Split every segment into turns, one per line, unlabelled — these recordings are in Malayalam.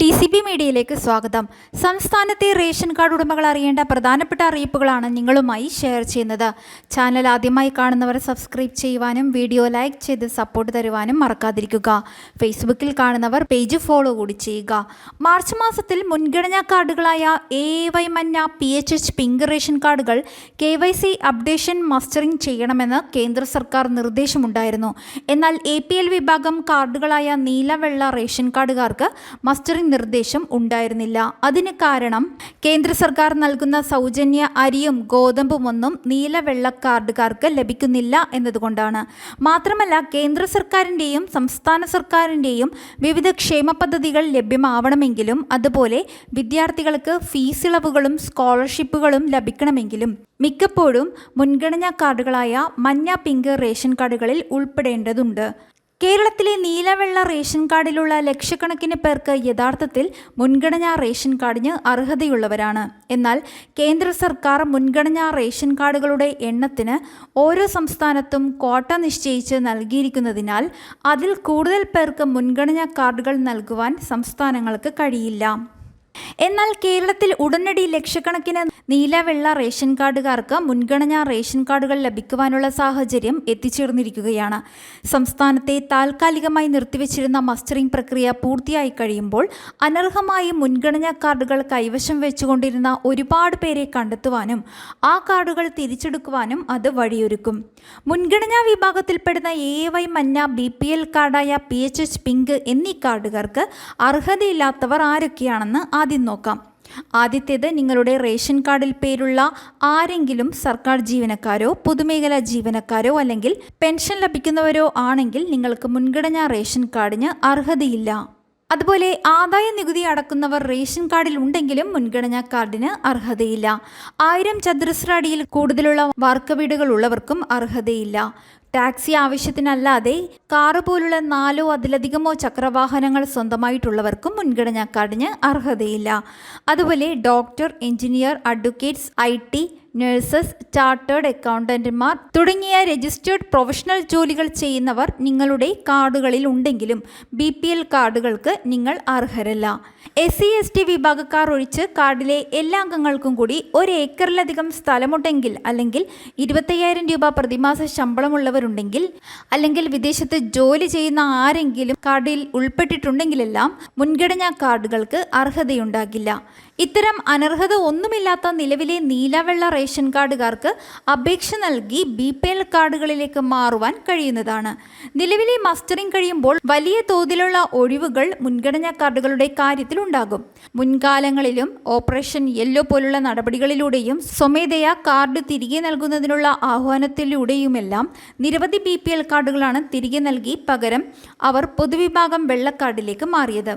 ഡി സി ബി മീഡിയയിലേക്ക് സ്വാഗതം. സംസ്ഥാനത്തെ റേഷൻ കാർഡ് ഉടമകൾ അറിയേണ്ട പ്രധാനപ്പെട്ട അറിയിപ്പുകളാണ് നിങ്ങളുമായി ഷെയർ ചെയ്യുന്നത്. ചാനൽ ആദ്യമായി കാണുന്നവർ സബ്സ്ക്രൈബ് ചെയ്യുവാനും വീഡിയോ ലൈക്ക് ചെയ്ത് സപ്പോർട്ട് തരുവാനും മറക്കാതിരിക്കുക. ഫേസ്ബുക്കിൽ കാണുന്നവർ പേജ് ഫോളോ കൂടി ചെയ്യുക. മാർച്ച് മാസത്തിൽ മുൻഗണനാ കാർഡുകളായ എ വൈ മഞ്ഞ P H H pink ration കാർഡുകൾ K Y C updation mustering ചെയ്യണമെന്ന് കേന്ദ്ര സർക്കാർ നിർദ്ദേശമുണ്ടായിരുന്നു. എന്നാൽ എ പി എൽ വിഭാഗം കാർഡുകളായ നീലവെള്ള റേഷൻ കാർഡുകാർക്ക് മസ്റ്ററിംഗ് നിർദ്ദേശം ഉണ്ടായിരുന്നില്ല. അതിന് കാരണം കേന്ദ്ര സർക്കാർ നൽകുന്ന സൗജന്യ അരിയും ഗോതമ്പുമൊന്നും നീല വെള്ള കാർഡുകാർക്ക് ലഭിക്കുന്നില്ല എന്നതുകൊണ്ടാണ്. മാത്രമല്ല കേന്ദ്ര സർക്കാരിന്റെയും സംസ്ഥാന സർക്കാരിന്റെയും വിവിധ ക്ഷേമ പദ്ധതികൾ ലഭ്യമാവണമെങ്കിലും അതുപോലെ വിദ്യാർത്ഥികൾക്ക് ഫീസ് ഇളവുകളും സ്കോളർഷിപ്പുകളും ലഭിക്കണമെങ്കിലും മിക്കപ്പോഴും മുൻഗണനാ കാർഡുകളായ മഞ്ഞ പിങ്ക് റേഷൻ കാർഡുകളിൽ ഉൾപ്പെടേണ്ടതുണ്ട്. കേരളത്തിലെ നീലവെള്ള റേഷൻ കാർഡിലുള്ള ലക്ഷക്കണക്കിന് പേർക്ക് യഥാർത്ഥത്തിൽ മുൻഗണനാ റേഷൻ കാർഡിന് അർഹതയുള്ളവരാണ്. എന്നാൽ കേന്ദ്ര സർക്കാർ മുൻഗണനാ റേഷൻ കാർഡുകളുടെ എണ്ണത്തിന് ഓരോ സംസ്ഥാനത്തും കോട്ട നിശ്ചയിച്ച് നൽകിയിരിക്കുന്നതിനാൽ അതിൽ കൂടുതൽ പേർക്ക് മുൻഗണനാ കാർഡുകൾ നൽകുവാൻ സംസ്ഥാനങ്ങൾക്ക് കഴിയില്ല. എന്നാൽ കേരളത്തിൽ ഉടനടി ലക്ഷക്കണക്കിന് നീലവെള്ള റേഷൻ കാർഡുകാർക്ക് മുൻഗണനാ റേഷൻ കാർഡുകൾ ലഭിക്കുവാനുള്ള സാഹചര്യം എത്തിച്ചേർന്നിരിക്കുകയാണ്. സംസ്ഥാനത്തെ താൽക്കാലികമായി നിർത്തിവെച്ചിരുന്ന മസ്റ്ററിംഗ് പ്രക്രിയ പൂർത്തിയായി കഴിയുമ്പോൾ അനർഹമായി മുൻഗണനാ കാർഡുകൾ കൈവശം വെച്ചുകൊണ്ടിരുന്ന ഒരുപാട് പേരെ കണ്ടെത്തുവാനും ആ കാർഡുകൾ തിരിച്ചെടുക്കുവാനും അത് വഴിയൊരുക്കും. മുൻഗണനാ വിഭാഗത്തിൽപ്പെടുന്ന എ വൈ മഞ്ഞ ബി പി എൽ കാർഡായ പി എച്ച് എച്ച് പിങ്ക് എന്നീ കാർഡുകാർക്ക് അർഹതയില്ലാത്തവർ ആരൊക്കെയാണെന്ന് ആദ്യം നോക്കാം. ആദ്യത്തേത് നിങ്ങളുടെ റേഷൻ കാർഡിൽ പേരുള്ള ആരെങ്കിലും സർക്കാർ ജീവനക്കാരോ പൊതുമേഖലാ ജീവനക്കാരോ അല്ലെങ്കിൽ പെൻഷൻ ലഭിക്കുന്നവരോ ആണെങ്കിൽ നിങ്ങൾക്ക് മുൻഗണനാ റേഷൻ കാർഡിന് അർഹതയില്ല. അതുപോലെ ആദായ നികുതി അടക്കുന്നവർ റേഷൻ കാർഡിൽ ഉണ്ടെങ്കിലും മുൻഗണനാ കാർഡിന് അർഹതയില്ല. ആയിരം ചതുരശ്ര അടിയിൽ കൂടുതലുള്ള വാർക്ക വീടുകൾ ഉള്ളവർക്കും അർഹതയില്ല. ടാക്സി ആവശ്യത്തിനല്ലാതെ കാറ് പോലുള്ള നാലോ അതിലധികമോ ചക്രവാഹനങ്ങൾ സ്വന്തമായിട്ടുള്ളവർക്കും മുൻഗണന കാർഡിന് അർഹതയില്ല. അതുപോലെ doctor engineer advocates I T nurses chartered അക്കൗണ്ടന്റുമാർ തുടങ്ങിയ രജിസ്റ്റേർഡ് പ്രൊഫഷണൽ ജോലികൾ ചെയ്യുന്നവർ നിങ്ങളുടെ കാർഡുകളിൽ ഉണ്ടെങ്കിലും ബി പി എൽ കാർഡുകൾക്ക് നിങ്ങൾ അർഹരല്ല. എസ് സി എസ് ടി വിഭാഗക്കാർ ഒഴിച്ച് കാർഡിലെ എല്ലാ അംഗങ്ങൾക്കും കൂടി ഒരു ഏക്കറിലധികം സ്ഥലമുണ്ടെങ്കിൽ അല്ലെങ്കിൽ ഇരുപത്തയ്യായിരം രൂപ പ്രതിമാസ ശമ്പളമുള്ളവരുണ്ടെങ്കിൽ അല്ലെങ്കിൽ വിദേശത്ത് ജോലി ചെയ്യുന്ന ആരെങ്കിലും കാർഡിൽ ഉൾപ്പെട്ടിട്ടുണ്ടെങ്കിലെല്ലാം മുൻഗണനാ കാർഡുകൾക്ക് അർഹതയുണ്ടാകില്ല. ഇത്തരം അനർഹത ഒന്നുമില്ലാത്ത നിലവിലെ നീലവെള്ള റേഷൻ കാർഡുകാർക്ക് അപേക്ഷ നൽകി ബി പി എൽ കാർഡുകളിലേക്ക് മാറുവാൻ കഴിയുന്നതാണ്. നിലവിലെ മസ്റ്ററിംഗ് കഴിയുമ്പോൾ വലിയ തോതിലുള്ള ഒഴിവുകൾ മുൻഗണനാ കാർഡുകളുടെ കാര്യത്തിൽ ഉണ്ടാകും. മുൻകാലങ്ങളിലും ഓപ്പറേഷൻ യെല്ലോ പോലുള്ള നടപടികളിലൂടെയും സ്വമേധയാ കാർഡ് തിരികെ നൽകുന്നതിനുള്ള ആഹ്വാനത്തിലൂടെയുമെല്ലാം നിരവധി ബി പി എൽ കാർഡുകളാണ് തിരികെ നൽകി പകരം അവർ പൊതുവിഭാഗം വെള്ളക്കാർഡിലേക്ക് മാറിയത്.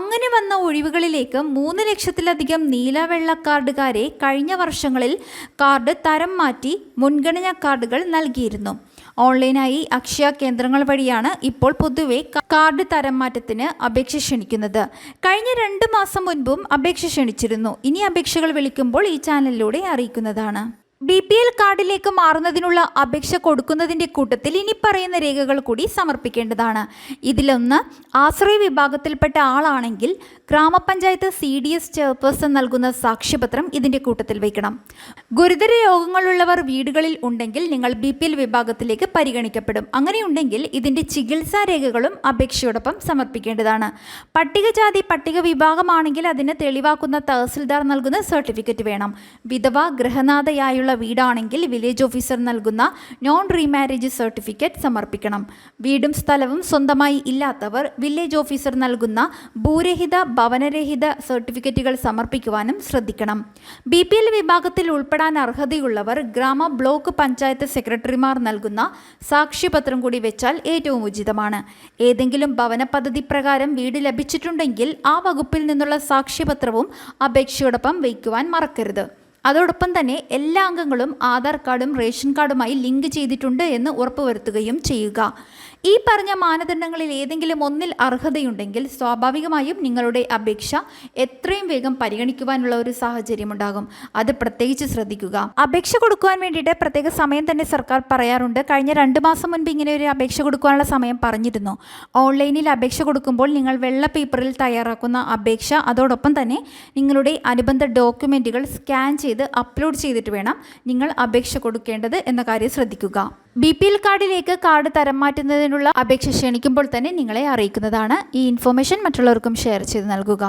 അങ്ങനെ വന്ന ഒഴിവുകളിലേക്ക് മൂന്ന് ലക്ഷത്തിലധികം നീല വെള്ള കാർഡുകാരെ കഴിഞ്ഞ വർഷങ്ങളിൽ കാർഡ് തരം മാറ്റി മുൻഗണനാ കാർഡുകൾ നൽകിയിരുന്നു. ഓൺലൈനായി അക്ഷയ കേന്ദ്രങ്ങൾ വഴിയാണ് ഇപ്പോൾ പൊതുവെ കാർഡ് തരം മാറ്റത്തിന് അപേക്ഷ ക്ഷണിക്കുന്നത്. കഴിഞ്ഞ രണ്ട് മാസം മുൻപും അപേക്ഷ ക്ഷണിച്ചിരുന്നു. ഇനി അപേക്ഷകൾ വിളിക്കുമ്പോൾ ഈ ചാനലിലൂടെ അറിയിക്കുന്നതാണ്. ബി പി എൽ കാർഡിലേക്ക് മാറുന്നതിനുള്ള അപേക്ഷ കൊടുക്കുന്നതിന്റെ കൂട്ടത്തിൽ ഇനി പറയുന്ന രേഖകൾ കൂടി സമർപ്പിക്കേണ്ടതാണ്. ഇതിലൊന്ന് ആശ്രയ വിഭാഗത്തിൽപ്പെട്ട ആളാണെങ്കിൽ ഗ്രാമപഞ്ചായത്ത് സി ഡി എസ് ചെയർപേഴ്സൺ നൽകുന്ന സാക്ഷ്യപത്രം ഇതിന്റെ കൂട്ടത്തിൽ വയ്ക്കണം. ഗുരുതര രോഗങ്ങളുള്ളവർ വീടുകളിൽ ഉണ്ടെങ്കിൽ നിങ്ങൾ ബി പി എൽ വിഭാഗത്തിലേക്ക് പരിഗണിക്കപ്പെടും. അങ്ങനെയുണ്ടെങ്കിൽ ഇതിന്റെ ചികിത്സാ രേഖകളും അപേക്ഷയോടൊപ്പം സമർപ്പിക്കേണ്ടതാണ്. പട്ടികജാതി പട്ടിക വിഭാഗമാണെങ്കിൽ അതിന് തെളിവാക്കുന്ന തഹസിൽദാർ നൽകുന്ന സർട്ടിഫിക്കറ്റ് വേണം. വിധവ ഗൃഹനാഥയായുള്ള വീടാണെങ്കിൽ വില്ലേജ് ഓഫീസർ നൽകുന്ന നോൺ റീമാരേജ് സർട്ടിഫിക്കറ്റ് സമർപ്പിക്കണം. വീടും സ്ഥലവും സ്വന്തമായി ഇല്ലാത്തവർ വില്ലേജ് ഓഫീസർ നൽകുന്ന ഭൂരഹിത ഭവനരഹിത സർട്ടിഫിക്കറ്റുകൾ സമർപ്പിക്കുവാനും ശ്രദ്ധിക്കണം. ബി പി എൽ വിഭാഗത്തിൽ ഉൾപ്പെടാൻ അർഹതയുള്ളവർ ഗ്രാമ ബ്ലോക്ക് പഞ്ചായത്ത് സെക്രട്ടറിമാർ നൽകുന്ന സാക്ഷ്യപത്രം കൂടി വെച്ചാൽ ഏറ്റവും ഉചിതമാണ്. ഏതെങ്കിലും ഭവന പദ്ധതി പ്രകാരം വീട് ലഭിച്ചിട്ടുണ്ടെങ്കിൽ ആ വകുപ്പിൽ നിന്നുള്ള സാക്ഷ്യപത്രവും അപേക്ഷയോടൊപ്പം വയ്ക്കുവാൻ മറക്കരുത്. അതോടൊപ്പം തന്നെ എല്ലാ അംഗങ്ങളും ആധാർ കാർഡും റേഷൻ കാർഡുമായി ലിങ്ക് ചെയ്തിട്ടുണ്ട് എന്ന് ഉറപ്പുവരുത്തുകയും ചെയ്യുക. ഈ പറഞ്ഞ മാനദണ്ഡങ്ങളിൽ ഏതെങ്കിലും ഒന്നിൽ അർഹതയുണ്ടെങ്കിൽ സ്വാഭാവികമായും നിങ്ങളുടെ അപേക്ഷ എത്രയും വേഗം പരിഗണിക്കുവാനുള്ള ഒരു സാഹചര്യം ഉണ്ടാകും അത് പ്രത്യേകിച്ച് ശ്രദ്ധിക്കുക. അപേക്ഷ കൊടുക്കുവാൻ വേണ്ടിയിട്ട് പ്രത്യേക സമയം തന്നെ സർക്കാർ പറയാറുണ്ട്. കഴിഞ്ഞ രണ്ട് മാസം മുൻപ് ഇങ്ങനെ ഒരു അപേക്ഷ കൊടുക്കുവാനുള്ള സമയം പറഞ്ഞിരുന്നു. ഓൺലൈനിൽ അപേക്ഷ കൊടുക്കുമ്പോൾ നിങ്ങൾ വെള്ള പേപ്പറിൽ തയ്യാറാക്കുന്ന അപേക്ഷ അതോടൊപ്പം തന്നെ നിങ്ങളുടെ അനുബന്ധ ഡോക്യുമെന്റുകൾ സ്കാൻ ചെയ്ത് അപ്ലോഡ് ചെയ്തിട്ട് വേണം നിങ്ങൾ അപേക്ഷ കൊടുക്കേണ്ടത് എന്ന കാര്യം ശ്രദ്ധിക്കുക. ബി പി എൽ കാർഡിലേക്ക് കാർഡ് തരം മാറ്റുന്നതിനുള്ള അപേക്ഷ ക്ഷണിക്കുമ്പോൾ തന്നെ നിങ്ങളെ അറിയിക്കുന്നതാണ്. ഈ ഇൻഫോർമേഷൻ മറ്റുള്ളവർക്കും ഷെയർ ചെയ്ത് നൽകുക.